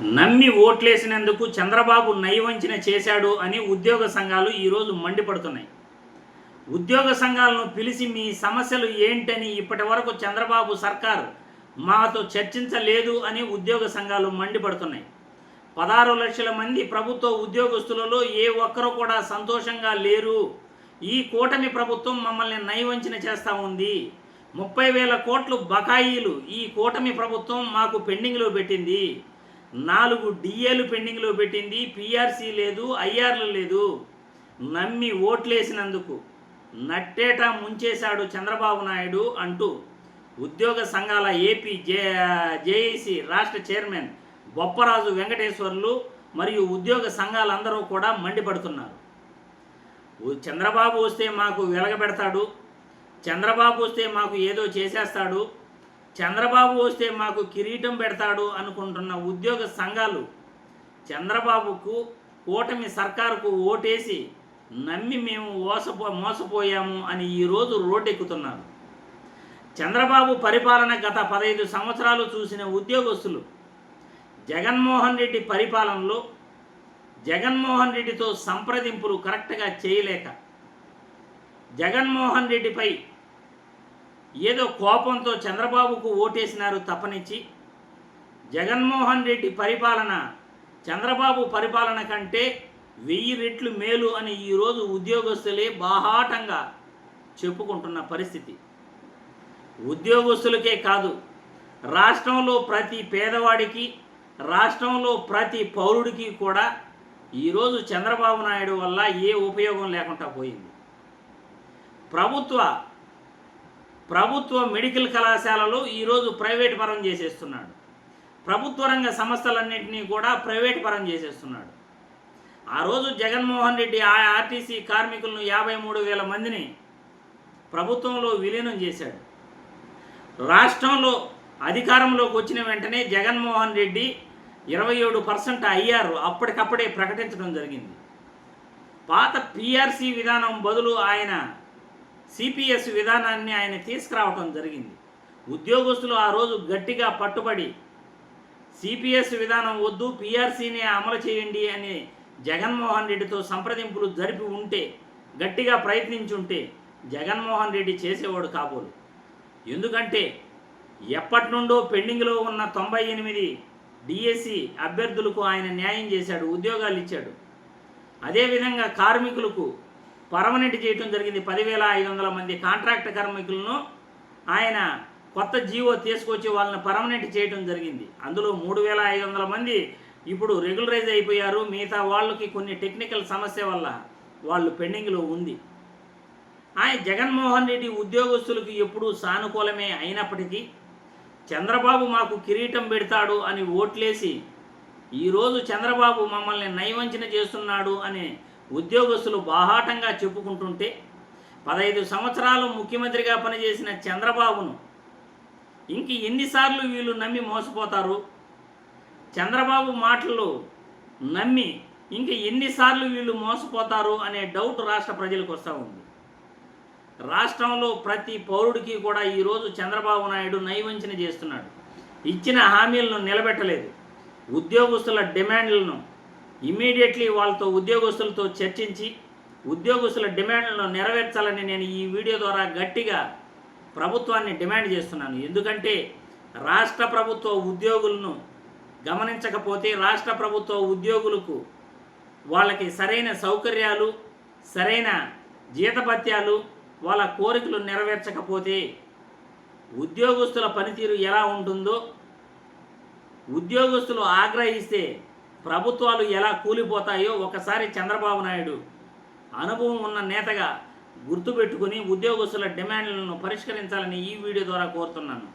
నమ్మి ఓట్లేసినందుకు చంద్రబాబు నయవంచన చేశాడు అని ఉద్యోగ సంఘాలు ఈరోజు మండిపడుతున్నాయి. ఉద్యోగ సంఘాలను పిలిచి మీ సమస్యలు ఏంటని ఇప్పటి వరకు చంద్రబాబు సర్కారు మాతో చర్చించలేదు అని ఉద్యోగ సంఘాలు మండిపడుతున్నాయి. పదహారు లక్షల మంది ప్రభుత్వ ఉద్యోగస్తులలో ఏ ఒక్కరు కూడా సంతోషంగా లేరు. ఈ కూటమి ప్రభుత్వం మమ్మల్ని నయవంచన చేస్తూ ఉంది. ముప్పై వేల కోట్లు బకాయిలు ఈ కూటమి ప్రభుత్వం మాకు పెండింగ్లో పెట్టింది. నాలుగు డిఏలు పెండింగ్లో పెట్టింది పిఆర్సీ లేదు ఐఆర్లు లేదు. నమ్మి ఓట్లేసినందుకు నట్టేట ముంచేశాడు చంద్రబాబు నాయుడు అంటూ ఉద్యోగ సంఘాల ఏపీ జే జేఏసీ రాష్ట్ర చైర్మన్ బొప్పరాజు వెంకటేశ్వర్లు మరియు ఉద్యోగ సంఘాలందరూ కూడా మండిపడుతున్నారు. చంద్రబాబు వస్తే మాకు వెలగబెడతాడు చంద్రబాబు వస్తే మాకు ఏదో చేసేస్తాడు చంద్రబాబు వస్తే మాకు కిరీటం పెడతాడు అనుకుంటున్న ఉద్యోగ సంఘాలు చంద్రబాబుకు కూటమి సర్కారుకు ఓటేసి నమ్మి మేము మోసపో మోసపోయాము అని ఈరోజు రోడ్డెక్కుతున్నారు. చంద్రబాబు పరిపాలన గత పదహైదు సంవత్సరాలు చూసిన ఉద్యోగస్తులు జగన్మోహన్ రెడ్డి పరిపాలనలో జగన్మోహన్ రెడ్డితో సంప్రదింపులు కరెక్ట్గా చేయలేక జగన్మోహన్ రెడ్డిపై ఏదో కోపంతో చంద్రబాబుకు ఓటేసినారు తప్పనిచ్చి. జగన్మోహన్ రెడ్డి పరిపాలన చంద్రబాబు పరిపాలన కంటే వెయ్యి రెట్లు మేలు అని ఈరోజు ఉద్యోగస్తులే బాహాటంగా చెప్పుకుంటున్న పరిస్థితి. ఉద్యోగస్తులకే కాదు రాష్ట్రంలో ప్రతి పేదవాడికి రాష్ట్రంలో ప్రతి పౌరుడికి కూడా ఈరోజు చంద్రబాబు నాయుడు వల్ల ఏ ఉపయోగం లేకుండా పోయింది. ప్రభుత్వ ప్రభుత్వ మెడికల్ కళాశాలలు ఈరోజు ప్రైవేట్ పరం చేసేస్తున్నాడు. ప్రభుత్వ రంగ సంస్థలన్నింటినీ కూడా ప్రైవేట్ పరం చేసేస్తున్నాడు. ఆ రోజు జగన్మోహన్ రెడ్డి ఆ ఆర్టీసీ కార్మికులను యాభై మూడు వేల మందిని ప్రభుత్వంలో విలీనం చేశాడు. రాష్ట్రంలో అధికారంలోకి వచ్చిన వెంటనే జగన్మోహన్ రెడ్డి ఇరవై ఏడు పర్సెంట్ అయ్యారు. అప్పటికప్పుడే ప్రకటించడం జరిగింది. పాత పిఆర్సీ విధానం బదులు ఆయన సిపిఎస్ విధానాన్ని ఆయన తీసుకురావటం జరిగింది. ఉద్యోగస్తులు ఆ రోజు గట్టిగా పట్టుబడి సిపిఎస్ విధానం వద్దు పిఆర్సీని అమలు చేయండి అని జగన్మోహన్ రెడ్డితో సంప్రదింపులు జరిపి ఉంటే గట్టిగా ప్రయత్నించుంటే జగన్మోహన్ రెడ్డి చేసేవాడు కాబోలు. ఎందుకంటే ఎప్పటి నుండో పెండింగ్లో ఉన్న తొంభై ఎనిమిది డిఎస్సి అభ్యర్థులకు ఆయన న్యాయం చేశాడు ఉద్యోగాలు ఇచ్చాడు. అదేవిధంగా కార్మికులకు పర్మనెంట్ చేయటం జరిగింది. పదివేల ఐదు వందల మంది కాంట్రాక్ట్ కార్మికులను ఆయన కొత్త జీవో తీసుకొచ్చి వాళ్ళని పర్మనెంట్ చేయటం జరిగింది. అందులో మూడు వేల ఐదు వందల మంది ఇప్పుడు రెగ్యులరైజ్ అయిపోయారు. మిగతా వాళ్ళకి కొన్ని టెక్నికల్ సమస్య వల్ల వాళ్ళు పెండింగ్లో ఉంది. ఆయన జగన్మోహన్ రెడ్డి ఉద్యోగస్తులకు ఎప్పుడూ సానుకూలమే అయినప్పటికీ చంద్రబాబు మాకు కిరీటం పెడతాడు అని ఓట్లేసి ఈరోజు చంద్రబాబు మమ్మల్ని నయవంచన చేస్తున్నాడు అనే ఉద్యోగస్తులు బాహాటంగా చెప్పుకుంటుంటే పదహైదు సంవత్సరాలు ముఖ్యమంత్రిగా పనిచేసిన చంద్రబాబును ఇంక ఎన్నిసార్లు వీళ్ళు నమ్మి మోసపోతారు? చంద్రబాబు మాటలు నమ్మి ఇంక ఎన్నిసార్లు వీళ్ళు మోసపోతారు అనే డౌట్ రాష్ట్ర ప్రజలకు వస్తూ ఉంది. రాష్ట్రంలో ప్రతి పౌరుడికి కూడా ఈరోజు చంద్రబాబు నాయుడు నైవంచన చేస్తున్నాడు. ఇచ్చిన హామీలను నిలబెట్టలేదు. ఉద్యోగస్తుల డిమాండ్లను ఇమీడియట్లీ వాళ్ళతో ఉద్యోగస్తులతో చర్చించి ఉద్యోగస్తుల డిమాండ్లను నెరవేర్చాలని నేను ఈ వీడియో ద్వారా గట్టిగా ప్రభుత్వాన్ని డిమాండ్ చేస్తున్నాను. ఎందుకంటే రాష్ట్ర ప్రభుత్వ ఉద్యోగులను గమనించకపోతే రాష్ట్ర ప్రభుత్వ ఉద్యోగులకు వాళ్ళకి సరైన సౌకర్యాలు సరైన జీతభత్యాలు వాళ్ళ కోరికలు నెరవేర్చకపోతే ఉద్యోగస్తుల పనితీరు ఎలా ఉంటుందో ఉద్యోగస్తులు ఆగ్రహిస్తే ప్రభుత్వాలు ఎలా కూలిపోతాయో ఒకసారి చంద్రబాబు నాయుడు అనుభవం ఉన్న నేతగా గుర్తుపెట్టుకుని ఉద్యోగస్తుల డిమాండ్లను పరిష్కరించాలని ఈ వీడియో ద్వారా కోరుతున్నాను.